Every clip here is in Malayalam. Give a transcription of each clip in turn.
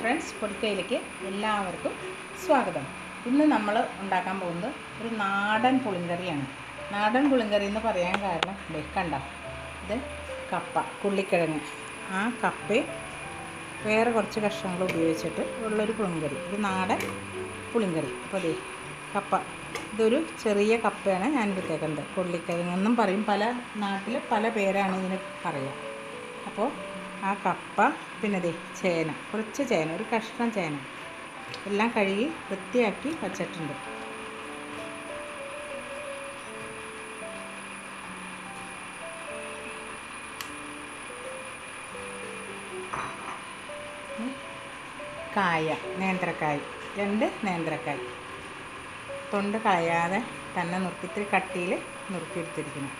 ഫ്രണ്ട്സ് പൊടിക്കയിലേക്ക് എല്ലാവർക്കും സ്വാഗതം. ഇന്ന് നമ്മൾ ഉണ്ടാക്കാൻ പോകുന്നത് ഒരു നാടൻ പുളിങ്കറിയാണ്. നാടൻ പുളിങ്കറി എന്ന് പറയാൻ കാരണം വെക്കണ്ട കണ്ട? ഇത് കപ്പ കുള്ളിക്കിഴങ്ങ് ആ കപ്പയും വേറെ കുറച്ച് കഷ്ണങ്ങൾ ഉപയോഗിച്ചിട്ട് ഉള്ളൊരു പുളിങ്കറി. ഒരു നാടൻ പുളിങ്കറി. അപ്പോൾ ദേ കപ്പ. ഇതൊരു ചെറിയ കപ്പയാണ് ഞാൻ എടുത്തേക്കുന്നത്. കൊള്ളിക്കിഴങ്ങെന്നും പറയും. പല നാട്ടിൽ പല പേരാണ് ഇതിന് പറയുക. അപ്പോൾ ആ കപ്പ പിന്നെ ചേന കുറച്ച് ചേന ഒരു കഷ്ണം ചേന. എല്ലാം കഴുകി വൃത്തിയാക്കി വച്ചിട്ടുണ്ട്. കായ നേന്ത്രക്കായ് രണ്ട് നേന്ത്രക്കായ്. തൊണ്ട് കളയാതെ തന്നെ നുറുക്കിത്തിരി കട്ടിയിൽ നുറുക്കിയെടുത്തിരിക്കണം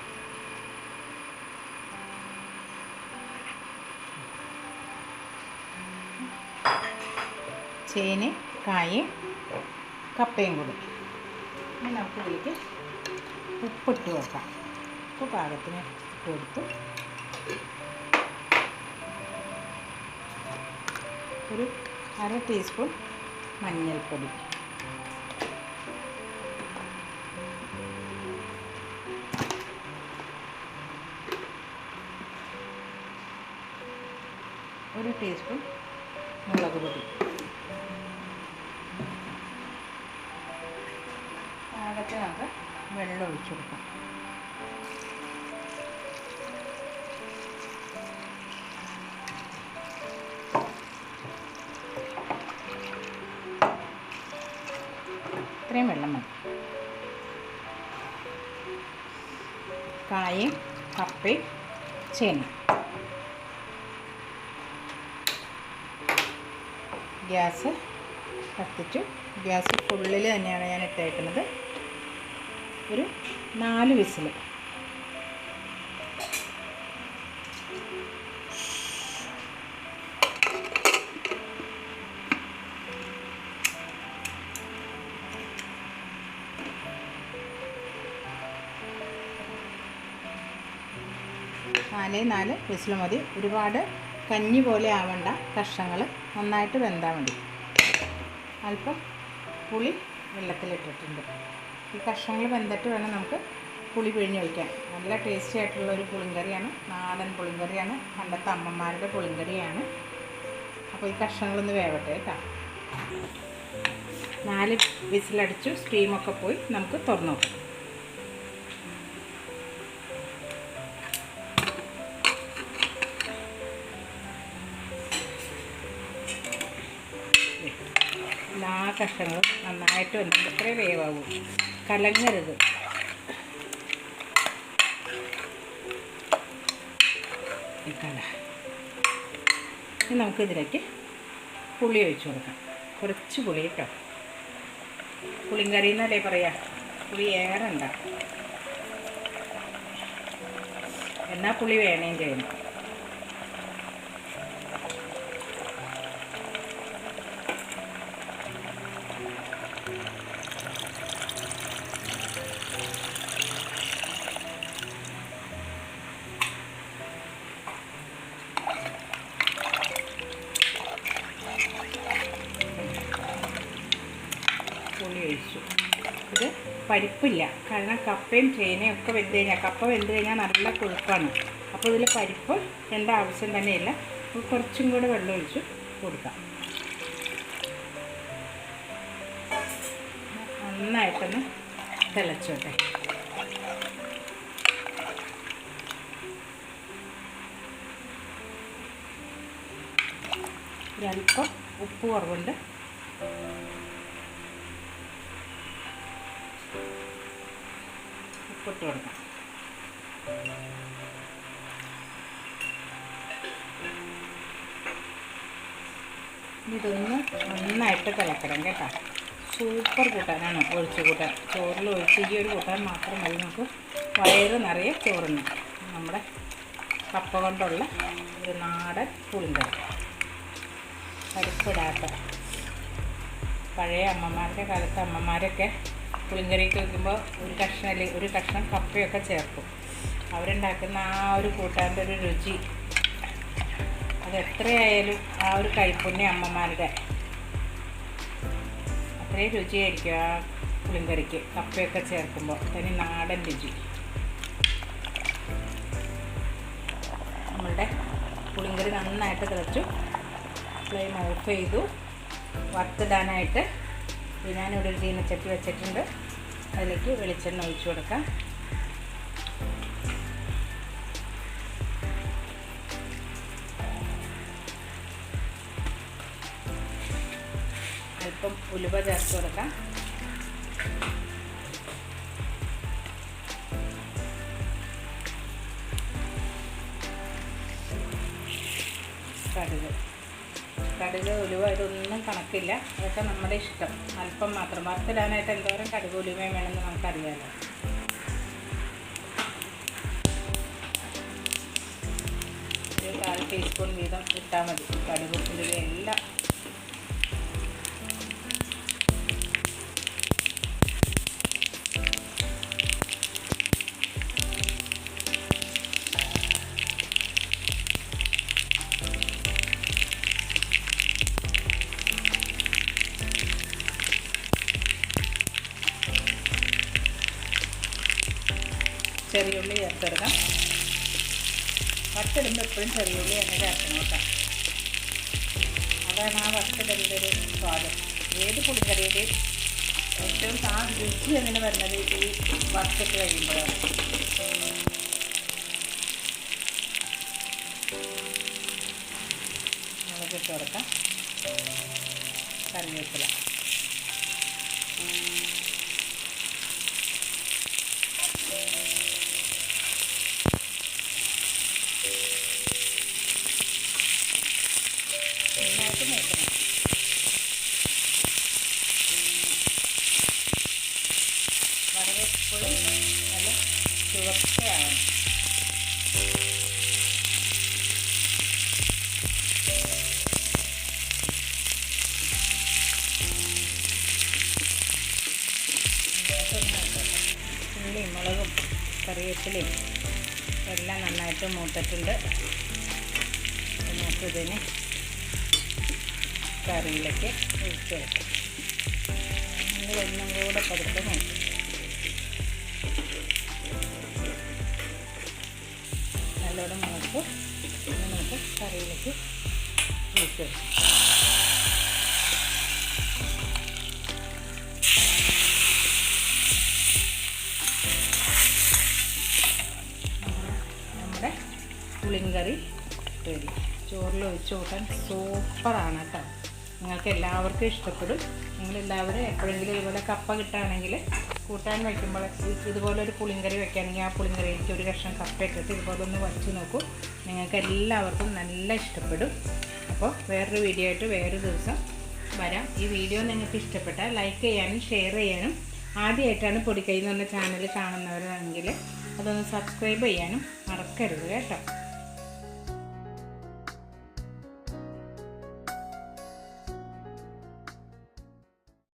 ചേന് കായും കപ്പയും കൂടി. ഇനി നമുക്ക് ഇതിലേക്ക് ഉപ്പിട്ട് വെക്കാം ഉപ്പ് പാകത്തിന് കൊടുത്ത്. ഒരു അര ടീസ്പൂൺ മഞ്ഞൾപ്പൊടി. ഒരു ടീസ്പൂൺ മുളക് പൊടി. പാകത്തെ നമുക്ക് വെള്ളം ഒഴിച്ചു കൊടുക്കാം. ഇത്രയും വെള്ളം മതി. കായും കപ്പി ചേന. ഗ്യാസ് കത്തിച്ചു. ഗ്യാസ് ഫുള്ളിൽ തന്നെയാണ് ഞാൻ ഇട്ടേക്കുന്നത്. ഒരു നാല് വിസിൽ. നാലേ നാല് വിസിൽ മതി. ഒരുപാട് കഞ്ഞി പോലെ ആവണ്ട. കഷ്ണങ്ങൾ നന്നായിട്ട് വെന്താൽ മതി. അല്പം പുളി വെള്ളത്തിലിട്ടിട്ടുണ്ട്. ഈ കഷ്ണങ്ങൾ വെന്തിട്ട് വേണം നമുക്ക് പുളി പിഴിഞ്ഞൊഴിക്കാൻ നല്ല ടേസ്റ്റി ആയിട്ടുള്ള ഒരു പുളിങ്കറിയാണ്. നാടൻ പുളിങ്കറിയാണ്. പണ്ടത്തെ അമ്മമാരുടെ പുളിങ്കറിയാണ്. അപ്പോൾ ഈ കഷ്ണങ്ങളൊന്ന് വേവട്ടെ കേട്ടോ നാല് വിസിലടിച്ചു സ്റ്റീമൊക്കെ പോയി നമുക്ക് തുറന്നു നോക്കാം. എല്ലാ കഷ്ണങ്ങളും നന്നായിട്ട് വന്നിട്ട് അത്രേ വേവാകൂ കലങ്ങരുത്. ഇനി നമുക്കിതിലേക്ക് പുളി ഒഴിച്ചു കൊടുക്കാം. കുറച്ച് പുളി കേട്ടോ. പുളിങ്കറി എന്നല്ലേ പറയാ? പുളി ഏറെ ഉണ്ടാകും എന്നാൽ പുളി വേണേം ചെയ്യണം പരിപ്പില്ല. കാരണം കപ്പയും ചേനയും ഒക്കെ വെന്ത് കഴിഞ്ഞാൽ കപ്പ വെന്ത് കഴിഞ്ഞാൽ നല്ല കൊഴുപ്പാണ്. അപ്പോൾ ഇതിൽ പരിപ്പ് എന്റെ ആവശ്യം തന്നെയില്ല. അപ്പോൾ കുറച്ചും കൂടെ വെള്ളം ഒഴിച്ച് കൊടുക്കാം. നന്നായിട്ടൊന്ന് തിളച്ചോട്ടെ. ഒരല്പം ഉപ്പ് കുറവുണ്ട്. ഉപ്പിട്ട് കൊടുക്കാം. ഇതൊന്ന് നന്നായിട്ട് കലക്കണം കേട്ടോ. സൂപ്പർ കൂട്ടാനാണ് ഒഴിച്ച് കൂട്ടാൻ. ചോറിൽ ഒഴിച്ച് ഈ ഒരു കൂട്ടാൻ മാത്രം മതി നമുക്ക്. വയറ് നിറയെ ചോറിന് നമ്മുടെ കപ്പ കൊണ്ടുള്ള ഒരു നാടൻ പുളിങ്കറി. പരിപ്പിടാത്ത പഴയ അമ്മമാരുടെ കാലത്ത് അമ്മമാരൊക്കെ പുളിങ്കറിക്ക് വയ്ക്കുമ്പോൾ ഒരു കഷ്ണം അല്ലെങ്കിൽ ഒരു കഷ്ണം കപ്പയൊക്കെ ചേർക്കും. അവരുണ്ടാക്കുന്ന ആ ഒരു കൂട്ടാന്റെ ഒരു രുചി. അത് എത്രയായാലും ആ ഒരു കൈപ്പുണ്യ അമ്മമാരുടെ. അത്രയും രുചിയായിരിക്കും ആ പുളിങ്കറിക്ക് കപ്പയൊക്കെ ചേർക്കുമ്പോൾ തനി നാടൻ രുചി. നമ്മളുടെ പുളിങ്കറി നന്നായിട്ട് തിളച്ചു. ഫ്ലെയിം ഓഫ് ചെയ്തു. വറുത്തിടാനായിട്ട് ഞാനിവിടെ ഒരു ചീനച്ചട്ടി വെച്ചിട്ടുണ്ട്. അതിലേക്ക് വെളിച്ചെണ്ണ ഒഴിച്ചു കൊടുക്കാം. അല്പം ഉലുവ ചേർത്ത് കൊടുക്കാം. കടുക്. കടുക് ഉലുവ ഇതൊന്നും കണക്കില്ല. അതൊക്കെ നമ്മുടെ ഇഷ്ടം. അല്പം മാത്രം. വറുത്തിടാനായിട്ട് എന്തോരം കടുക് ഉലുവയും വേണമെന്ന് നമുക്കറിയാമല്ലോ ഒരു കാൽ ടീസ്പൂൺ വീതം ഇട്ടാൽ മതി. കടുകും ഉലുവ എല്ലാം ചെറിയുള്ളി ചേർത്തെടുക്കാം. വറുത്തിടുമ്പോൾ എപ്പോഴും ചെറിയുള്ളി തന്നെ ചേർക്കണം കേട്ടോ. അതാണ് ആ വറുത്തിടലിന്റെ ഒരു സ്വാദം. ഏത് പുളിക്കറിയുടെയും ഏറ്റവും ആ രുചി അങ്ങനെ വരുന്നത് ഈ വറുത്തിട്ട് കഴിയുമ്പോഴാണ്? മുളക് ഇട്ട് കൊടുക്കാം. കറിവേപ്പില. നന്നായിട്ട് നോക്കണം വറവ് എപ്പോഴും നല്ല ചുവപ്പയാവണം ഉള്ളിയും മുളകും കറിവേപ്പിലയും എല്ലാം നന്നായിട്ട് മൂത്തിട്ടുണ്ട്. നമുക്കിതിന് കറിയിലേക്ക് ഒഴിച്ച് വെക്കാം നമ്മൾ ഒന്നും കൂടെ പതുക്കെ നല്ലോണം മുളക്ക് നമുക്ക് കറിയിലേക്ക് ഒഴിച്ച് വെക്കാം ചോറിൽ ഒഴിച്ച് കൂട്ടാൻ സൂപ്പറാണ് കേട്ടോ. നിങ്ങൾക്ക് എല്ലാവർക്കും ഇഷ്ടപ്പെടും. നിങ്ങളെല്ലാവരും എപ്പോഴെങ്കിലും ഇതുപോലെ കപ്പ കിട്ടുകയാണെങ്കിൽ കൂട്ടാൻ വയ്ക്കുമ്പോൾ ഇതുപോലെ ഒരു പുളിങ്കറി വെക്കുകയാണെങ്കിൽ ആ പുളിങ്കറിയിലേക്ക് ഒരു കഷ്ണം കപ്പ ഇട്ടിട്ട് ഇതുപോലെ ഒന്ന് വച്ച് നോക്കൂ. നിങ്ങൾക്ക് എല്ലാവർക്കും നല്ല ഇഷ്ടപ്പെടും. അപ്പോൾ വേറൊരു വീഡിയോ ആയിട്ട് വേറൊരു ദിവസം വരാം. ഈ വീഡിയോ നിങ്ങൾക്ക് ഇഷ്ടപ്പെട്ടാൽ ലൈക്ക് ചെയ്യാനും ഷെയർ ചെയ്യാനും ആദ്യമായിട്ടാണ് പൊടിക്കൈ എന്ന് പറഞ്ഞ ചാനൽ കാണുന്നവരാണെങ്കിൽ അതൊന്ന് സബ്സ്ക്രൈബ് ചെയ്യാനും മറക്കരുത് കേട്ടോ.